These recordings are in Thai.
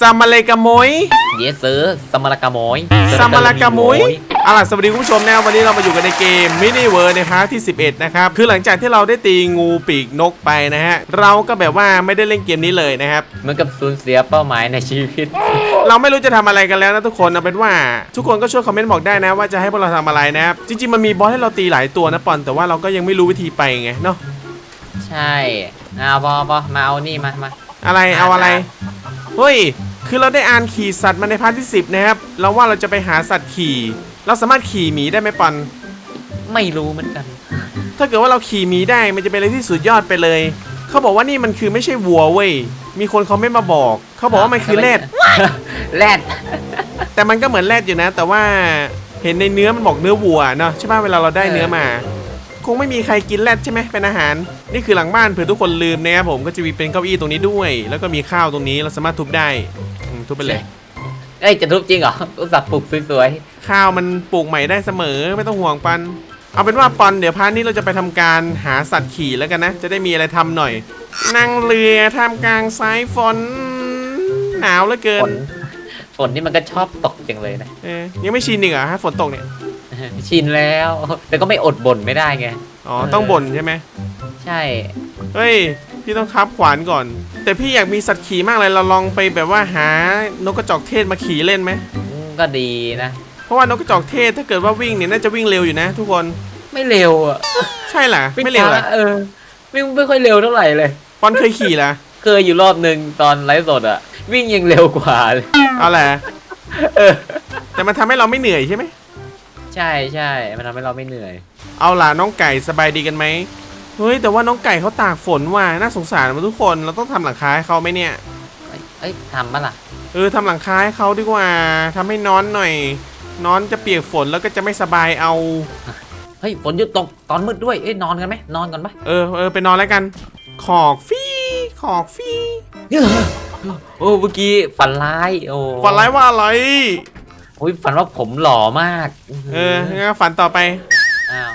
ซามาเลกาโมยเยสเซอร์สมารากามอยซามาลากาโมยเอาล่ะสวัสดีคุณผู้ชมนะวันนี้เรามาอยู่กันในเกมมินิเวิร์ในพาร์ทที่ 11 นะครับ คือหลังจากที่เราได้ตีงูปีกนกไปนะฮะ เราก็แบบว่าไม่ได้เล่นเกมนี้เลยนะครับ เหมือนกับสูญเสียเป้าหมายในชีวิต เราไม่รู้จะทำอะไรกันแล้วนะทุกคนเอาเป็นว่า ทุกคนก็ช่วยคอมเมนต์บอกได้นะว่าจะให้พวกเราทำอะไรนะครับ จริงๆมันมีบอสให้เราตีหลายตัวนะปอน แต่ว่าเราก็ยังไม่รู้วิธีไปไงเนาะ ใช่เอาพอพอมาเอานี่มามาอะไร เอาอะไร เฮ้ย คือเราได้อ่านขี่สัตว์มาในพาร์ทที่ 10 นะครับเราว่าเราจะไปหาสัตว์ขี่ เราสามารถขี่หมีได้ไหมปอนไม่รู้เหมือนกัน ถ้าเกิดว่าเราขี่หมีได้มันจะเป็นอะไรที่สุดยอดไปเลย เขาบอกว่านี่มันคือไม่ใช่วัวเว้ย มีคนเขาไม่มาบอก เขาบอกว่ามันคือแรด แรด แต่มันก็เหมือนแรดอยู่นะ แต่ว่าเห็นในเนื้อมันบอกเนื้อวัวเนาะใช่ป่ะเวลาเราได้เนื้อมา คงไม่มีใครกินแรดใช่ไหมเป็นอาหาร นี่คือหลังบ้านเผื่อทุกคนลืมนะครับผมก็จะมีเป็นเก้าอี้ตรงนี้ด้วย แล้วก็มีข้าวตรงนี้เราสามารถทุบได้อืม ทุบไปเลยเอ้ยจะทุบจริงเหรออุตส่าห์ปลูกสวยข้าวมันปลูกใหม่ได้เสมอไม่ต้องห่วงปัน เอาเป็นว่าปอนเดี๋ยวพาร์ทนี้เราจะไปทำการหาสัตว์ขี่แล้วกันนะ จะได้มีอะไรทำหน่อย นั่งเรือท่ามกลางสายฝน หนาวเหลือเกิๆฝนนฝนนี่มันก็ชอบตกจังเลยนะ เออยังไม่ชินอีกเหรอฮะฝนตกเนี่ยชินแล้ว แต่ก็ไม่อดบ่นไม่ได้ไง อ๋อต้องบ่นใช่ไหมใช่ เฮ้ย พี่ต้องทับขวานก่อน แต่พี่อยากมีสัตว์ขี่มากเลยเราลองไปแบบว่าหานกกระจอกเทศมาขี่เล่นไหมอืมก็ดีนะ เพราะว่านกกระจอกเทศถ้าเกิดว่าวิ่งเนี่ยน่าจะวิ่งเร็วอยู่นะ ทุกคนไม่เร็วอะใช่เหรอไม่เร็วเหรอเออวิ่งไม่ค่อยเร็วเท่าไหร่เลย ปอนเคยขี่เหรอเคยอยู่รอบหนึ่งตอนไลฟ์สดอะ วิ่งยังเร็วกว่าเลยเอาแหละเออแต่มันทำให้เราไม่เหนื่อยใช่ไหมใช่ใช่มันทำให้เราไม่เหนื่อย เอาล่ะน้องไก่สบายดีกันไหม เฮ้ยแต่ว่าน้องไก่เขาตากฝนว่ะน่าสงสารมาทุกคนเราต้องทำหลังคาให้เขาไหมเนี่ยเอ้ยเอ้ยทำปะล่ะเออทำหลังคาให้เขาดีกว่าทำให้นอนหน่อย นอนจะเปียกฝนแล้วก็จะไม่สบายเอา เฮ้ยฝนหยุดตกตอนมืดด้วยเอ้ยนอนกันไหมนอนกันไหมเออเออไปนอนแล้วกันขอกฟีขอกฟีโอ้เมื่อกี้ฝันร้ายโอ้ฝันร้ายว่าอะไรโอ้ยฝันว่าผมหล่อมาก เอองั้นก็ฝันต่อไปอ้าว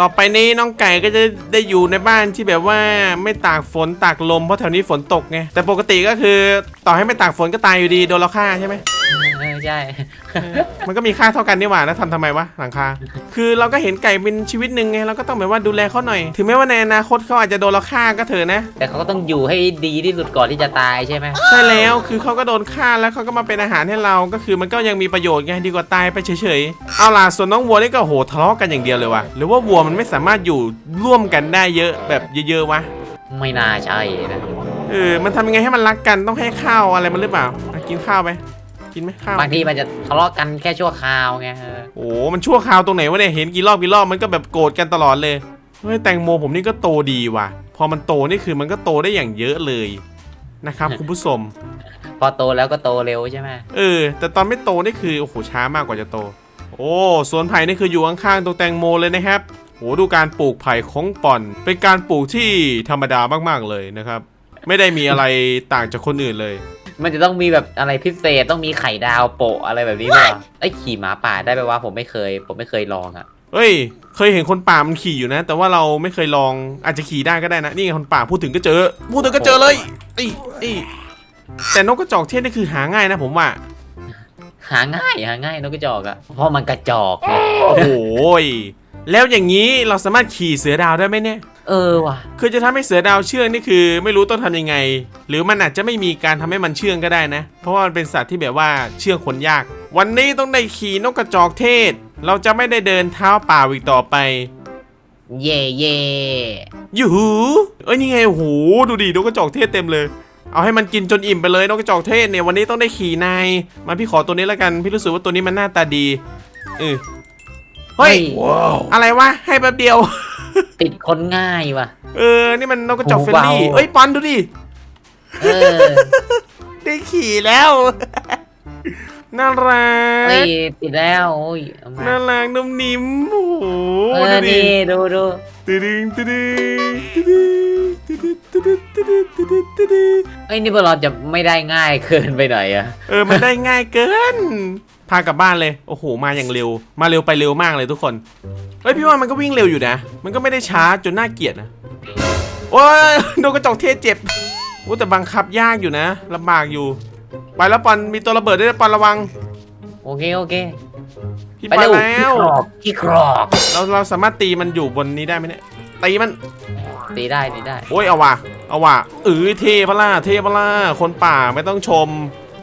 ต่อไปนี้น้องไก่ก็จะได้อยู่ในบ้านที่แบบว่าไม่ตากฝนตากลมเพราะแถวนี้ฝนตกไงแต่ปกติก็คือต่อให้ไม่ตากฝนก็ตายอยู่ดีโดนเราฆ่าใช่ไหมเออใช่ มันก็มีค่าเท่ากันนี่หว่าแล้วทำทำไมวะหลังคา คือเราก็เห็นไก่เป็นชีวิตหนึ่งไงเราก็ต้องแบบว่าดูแลเขาหน่อย ถึงแม้ว่าในอนาคตเขาอาจจะโดนเราฆ่าก็เถอะนะ แต่เขาก็ต้องอยู่ให้ดีที่สุดก่อนที่จะตายใช่ไหมใช่แล้วคือเขาก็โดนฆ่าแล้วเขาก็มาเป็นอาหารให้เราก็คือมันก็ยังมีประโยชน์ไงดีกว่าตายไปเฉยๆ เอาล่ะส่วนน้องวัวนี่ก็โหทะเลาะกันอย่างเดียวเลยว่ะหรือว่าวัวมันไม่สามารถอยู่ร่วมกันได้เยอะแบบเยอะๆวะไม่น่าใช่นะเออมันทำยังไงให้มันรักกันต้องให้ข้าวอะไรมันหรือเปล่าอะกินข้าวไป กินไหมข้าวบางทีมันจะทะเลาะกันแค่ชั่วคราวไงเออโอ้มันชั่วคราวตรงไหนวะเนี่ยเห็นกี่รอบกี่รอบมันก็แบบโกรธกันตลอดเลยเฮ้ยแตงโมผมนี่ก็โตดีว่ะ พอมันโตนี่คือมันก็โตได้อย่างเยอะเลยนะครับคุณผู้ชมพอโตแล้วก็โตเร็วใช่ไหมเออ แต่ตอนไม่โตนี่คือโอ้โหช้ามากกว่าจะโต โอ้สวนไผ่นี่คืออยู่ข้างๆตรงแตงโมเลยนะครับโอ้ดูการปลูกไผ่ของป่อน เป็นการปลูกที่ธรรมดามากๆเลยนะครับ ไม่ได้มีอะไรต่างจากคนอื่นเลย มันจะต้องมีแบบอะไรพิเศษต้องมีไข่ดาวโปะอะไรแบบนี้ด้วยเหรอไอ้ยขี่หมาป่าได้ไหมวะผมไม่เคย ผมไม่เคยลองอะเฮ้ย เคยเห็นคนป่ามันขี่อยู่นะ แต่ว่าเราไม่เคยลองอาจจะขี่ได้ก็ได้นะ นี่ไงคนป่าพูดถึงก็เจอ พูดถึงก็เจอเลยไอ้ไอ้แต่นกกระจอกเทศนี่คือหาง่ายนะผมว่า หาง่ายหาง่ายนกกระจอกอะเพราะมันกระจอกไงโอ้โหยแล้วอย่างนี้เราสามารถขี่เสือดาวได้ไหมเนี่ย เออว่ะ คือจะทำให้เสือดาวเชื่องนี่คือ ไม่รู้ต้องทำยังไง หรือมันอาจจะไม่มีการทำให้มันเชื่องก็ได้นะ เพราะว่ามันเป็นสัตว์ที่แบบว่าเชื่องคนยาก วันนี้ต้องได้ขี่นกกระจอกเทศ เราจะไม่ได้เดินเท้าเปล่าอีกต่อไป เย่เย่ยูหูเอ้ยนี่ไงโอ้โหดูดินกกระจอกเทศเต็มเลย เอาให้มันกินจนอิ่มไปเลยนกกระจอกเทศเนี่ยวันนี้ต้องได้ขี่นายมาพี่ขอตัวนี้แล้วกันพี่รู้สึกว่าตัวนี้มันหน้าตาดีเออ เฮ้ยอะไรวะ ให้แป๊บเดียว ติดคนง่ายว่ะ เออ นี่มันนกกระจอกเฟลลี่ เอ้ยปอนดูดิ เออ ได้ขี่แล้ว น่ารักเฮ้ยติดแล้วโอ้ยน่ารักนุ่มนิ่มโอ้โหเออดูดินี่ดูดู ตึดึงตึดึงตึดึง เอ้ยนี่พวกเราจะไม่ได้ง่ายเกินไปหน่อยอะเออมันได้ง่ายเกิน พากลับบ้านเลย โอ้โห มาอย่างเร็ว มาเร็วไปเร็วมากเลยทุกคนเฮ้ยพี่ว่ามันก็วิ่งเร็วอยู่นะ มันก็ไม่ได้ช้าจนน่าเกลียดนะ โอ้ยโดนกระจอกเทศเจ็บโอ้แต่บังคับยากอยู่นะลำบากอยู่ ไปแล้วปอนมีตัวระเบิดด้วยนะปอนระวัง โอเคโอเคพี่ไปไปเร็วแล้ขี้วครอกขี้ครอกเราเราสามารถตีมันอยู่บนนี้ได้ไหมเนี่ย ตีมัน ตีได้ตีได้ โอ้ยเอาว่ะ เอาว่ะเออเทพะล่าเทพะล่าคนป่าไม่ต้องชม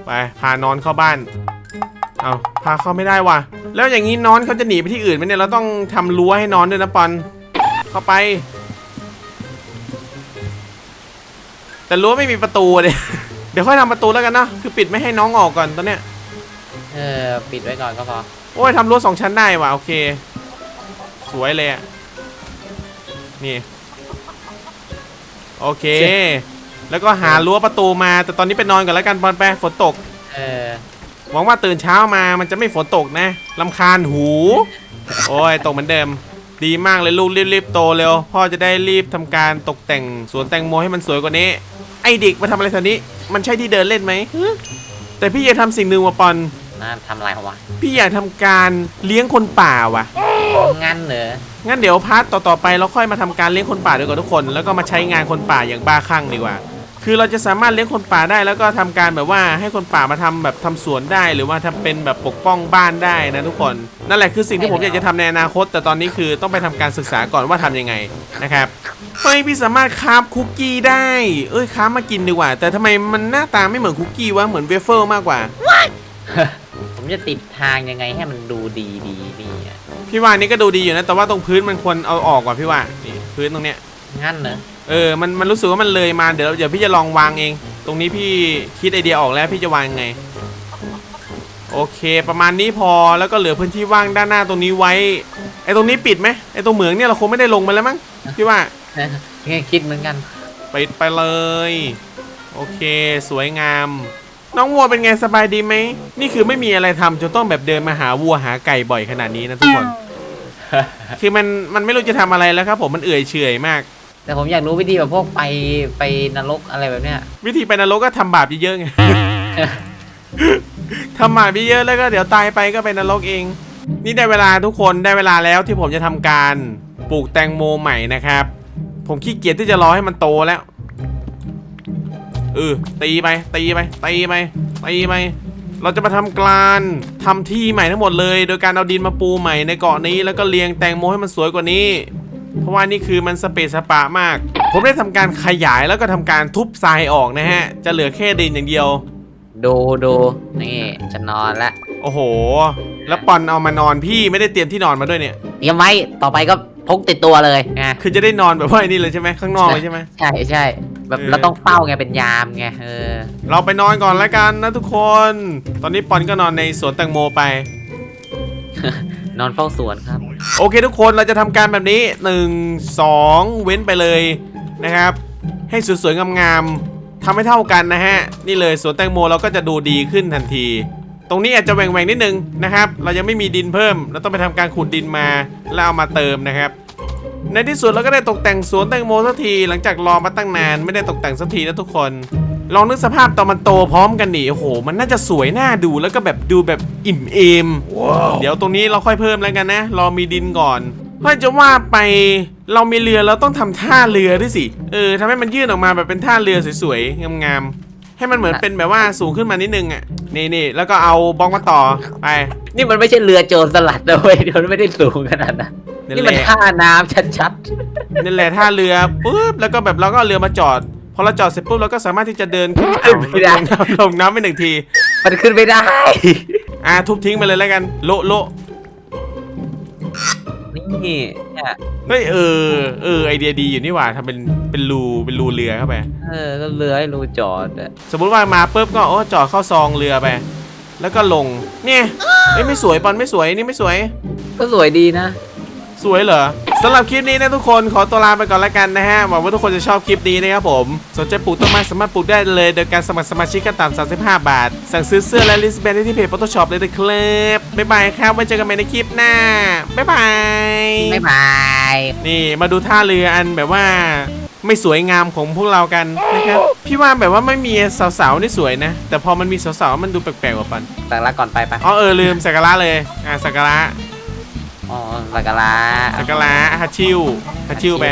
ไป พานอนเข้าบ้าน เอาพาเข้าไม่ได้ว่ะ แล้วอย่างนี้นอนเขาจะหนีไปที่อื่นไหมเนี่ย เราต้องทำรั้วให้นอนด้วยนะปอน เข้าไป แต่รั้วไม่มีประตูเลยเดี๋ยวค่อยทำประตูแล้วกันเนาะคือปิดไม่ให้น้องออกก่อนตอนเนี้ย เออ ปิดไว้ก่อนก็พอ โอ้ยทำรั้วสองชั้นได้ว่ะ โอเค สวยเลยอะนี่ โอเค แล้วก็หารั้วประตูมา แต่ตอนนี้ไปนอนก่อนแล้วกันปอนไปฝนตก เออหวังว่าตื่นเช้ามามันจะไม่ฝนตกนะลำคาญหู โอ้ยตกเหมือนเดิม ดีมากเลยลูกรีบๆโตเร็ว พ่อจะได้รีบทำการตกแต่งสวนแตงโมให้มันสวยกว่านี้ ไอเด็กมาทำอะไรแถวนี้ มันใช่ที่เดินเล่นไหมฮึแต่พี่อยากทำสิ่งหนึ่งว่ะปอนน่าทำอะไรของวะพี่อยากทำการเลี้ยงคนป่าว่ะ งั้นเหรองั้นเดี๋ยวพาร์ทต่อๆไปเราค่อยมาทำการเลี้ยงคนป่าด้วยกันทุกคน แล้วก็มาใช้งานคนป่าอย่างบ้าคลั่งดีกว่า คือเราจะสามารถเลี้ยงคนป่าได้แล้วก็ทำการแบบว่าให้คนป่ามาทำแบบทำสวนได้ หรือว่าทำเป็นแบบปกป้องบ้านได้นะทุกคน นั่นแหละคือสิ่งที่ผมอยากจะทำในอนาคต แต่ตอนนี้คือต้องไปทำการศึกษาก่อนว่าทำยังไงนะครับเฮ้ยพี่สามารถคราฟคุกกี้ได้ เอ้ยคราฟมากินดีกว่า แต่ทำไมมันหน้าตาไม่เหมือนคุกกี้วะเหมือนเวเฟิลมากกว่า ผมจะติดทางยังไงให้มันดูดีดีนี่อะ พี่ว่านี่ก็ดูดีอยู่นะแต่ว่าตรงพื้นมันควรเอาออกกว่าพี่ว่านี่พื้นตรงเนี้ยงั้นเหรอเออมันมันรู้สึกว่ามันเลยมาเดี๋ยวเดี๋ยวพี่จะลองวางเอง ตรงนี้พี่คิดไอเดียออกแล้วพี่จะวางยังไง โอเค ประมาณนี้พอแล้วก็เหลือพื้นที่ว่างด้านหน้าตรงนี้ไว้ไอตรงนี้ปิดไหมไอตรงเหมืองเนี่ยเราคงไม่ได้ลงมาแล้วมั้งพี่ว่าคิดเหมือนกันปิดไปเลย โอเค สวยงาม น้องวัวเป็นไงสบายดีไหม นี่คือไม่มีอะไรทำจนต้องแบบเดินมาหาวัวหาไก่บ่อยขนาดนี้นะทุกคน คือมันมันไม่รู้จะทำอะไรแล้วครับ ผมมันเอื่อยเฉอยมาก แต่ผมอยากรู้วิธีแบบพวกไปไปนรกอะไรแบบเนี้ย วิธีไปนรกก็ทำบาปเยอะๆไงทำบาปเยอะๆแล้วก็เดี๋ยวตายไปก็ไปนรกเอง นี่ได้เวลาทุกคนได้เวลาแล้วที่ผมจะทำการปลูกแตงโมใหม่นะครับ ผมขี้เกียจที่จะรอให้มันโตแล้ว เออตีไปตีไปตีไปตีไปเราจะมาทำการทำที่ใหม่ทั้งหมดเลย โดยการเอาดินมาปูใหม่ในเกาะนี้แล้วก็เรียงแตงโมให้มันสวยกว่านี้ เพราะว่านี่คือมันสเปซสปะมาก ผมได้ทำการขยายแล้วก็ทำการทุบทรายออกนะฮะ จะเหลือแค่ดินอย่างเดียว ดูดูนี่จะนอนละโอ้โห แล้วปอนเอามานอนพี่ไม่ได้เตรียมที่นอนมาด้วยเนี่ยเตรียมไว้ต่อไปก็พกติดตัวเลยไงคือจะได้นอนแบบว่าไอ้นี่เลยใช่ไหมข้างนอกเลยใช่ไหมใช่ใช่ แบบเออเราต้องเฝ้าไงเป็นยามไงเออ เราไปนอนก่อนแล้วกันนะทุกคน ตอนนี้ปอนก็นอนในสวนแตงโมไป นอนเฝ้าสวนครับ โอเคทุกคนเราจะทำการแบบนี้ 1 2 เว้นไปเลยนะครับ ให้สวยๆงามๆทำให้เท่ากันนะฮะ นี่เลยสวนแตงโมเราก็จะดูดีขึ้นทันที ตรงนี้อาจจะแหว่งๆนิดนึงนะครับ เรายังไม่มีดินเพิ่ม เราต้องไปทำการขุดดินมาแล้วเอามาเติมนะครับ ในที่สุดเราก็ได้ตกแต่งสวนแตงโมสักทีหลังจากรอมาตั้งนานไม่ได้ตกแต่งสักทีนะทุกคน ลองนึกสภาพตอนมันโตพร้อมกันดิโอ้โห มันน่าจะสวยน่าดูแล้วก็แบบดูแบบอิ่มเอมเดี๋ยวตรงนี้เราค่อยเพิ่มแล้วกันนะรอมีดินก่อนเพื่อจะว่าไปเรามีเรือเราต้องทำท่าเรือด้วยสิเออทำให้มันยื่นออกมาแบบเป็นท่าเรือสวยๆงามๆ ให้มันเหมือนเป็นแบบว่าสูงขึ้นมานิดนึงอะนี่นี่แล้วก็เอาบล็อกมาต่อไปนี่มันไม่ใช่เรือโจรสลัดนะเว้ยมันไม่ได้สูงขนาดนั้นนั่นนี่แหมันละท่าน้ำชัดนั่นแหละท่าเรือปุ๊บแล้วก็แบบเราก็เอาเรือมาจอดพอเราจอดเสร็จปุ๊บเราก็สามารถที่จะเดินขึ้นอ่าวลงน้ำลงน้ำไปหนึ่งทีๆมันขึ้นไม่ได้ อะทุบทิ้งไปเลยแล้วกัน โละโละนี่ เนี่ย เฮ้ยเออเออไอเดียดีอยู่นี่หว่าทำเป็นเป็นรูเป็นรูเรือเข้าไป เออก็เรือให้รูจอดอะสมมุติว่ามาปุ๊บก็โอ้จอดเข้าซองเรือไป แล้วก็ลงเนี่ยเอ้ยไม่สวยปอนไม่สวยนี่ไม่สวย ก็สวยดีนะ สวยเหรอสำหรับคลิปนี้นะทุกคนขอตัวลาไปก่อนแล้วกันนะฮะหวังว่าทุกคนจะชอบคลิปนี้นะครับผม สนใจปลูกต้นไม้สามารถปลูกได้เลย โดยการสมัครสมาชิกกันตาม35 บาท สั่งซื้อเสื้อและลิสต์แบนได้ที่เพจ Photoshop เลยนะครับบ๊ายบายครับไว้เจอกันใหม่ในคลิปหน้าบ๊ายบายไม่พายนี่มาดูท่าเรืออันแบบว่าไม่สวยงามของพวกเรากันนะครับพี่ว่าแบบว่าไม่มีสาวๆนี่สวยนะ แต่พอมันมีสาวๆมันดูแปลกๆกว่าปันสักละก่อนไปไปอ๋อเออลืมสักการะเลยอะสักการะ อ๋อสักละสักการะฮัชชิวฮัชชิวไป